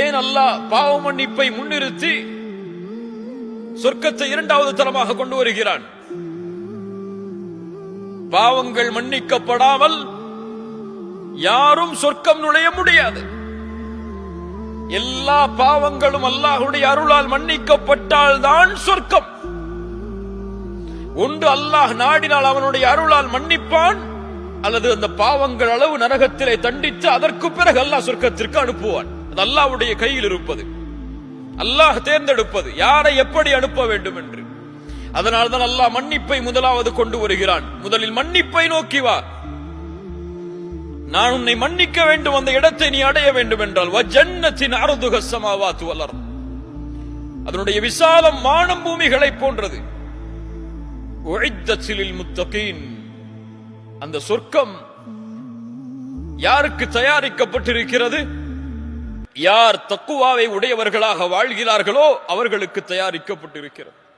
ஏன் அல்லாஹ் பாவ மன்னிப்பை முன்னிறுத்தி சொர்க்கத்தை இரண்டாவது தரமாக கொண்டு வருகிறான்? பாவங்கள் மன்னிக்கப்படாமல் யாரும் சொர்க்கம் நுழைய முடியாது. எல்லா பாவங்களும் அல்லாஹுடைய அருளால் மன்னிக்கப்பட்டால் தான் சொர்க்கம். ஒன்று அல்லாஹ் நாடினால் அவனுடைய அருளால் மன்னிப்பான் அல்லது அந்த பாவங்கள் அளவு நரகத்திலே தண்டித்து அதற்கு பிறகு அல்லாஹ் சொர்க்கத்திற்கு அனுப்புவான். அது அல்லாவுடைய கையில் இருப்பது. அல்லாஹ் தேர்ந்தெடுப்பது. யாரை எப்படி அனுப்ப வேண்டும் என்று. அதனால்தான் அல்லாஹ் மன்னிப்பை முதலாவது கொண்டு வருகிறான். முதலில் மன்னிப்பை நோக்கி வா. நான் உன்னை மன்னிக்க வேண்டும். அந்த இடத்தை நீ அடைய வேண்டும் என்றால் வஜன்னத்தின் அருதுக சமாவாத்து வளர் அதனுடைய விசாலம் வானம் பூமிகளை போன்றது. உழைத்தசிலில் முத்தகீன். அந்த சொர்க்கம் யாருக்கு தயாரிக்கப்பட்டிருக்கிறது? யார் தக்குவாவை உடையவர்களாக வாழ்கிறார்களோ அவர்களுக்கு தயாரிக்கப்பட்டிருக்கிறது.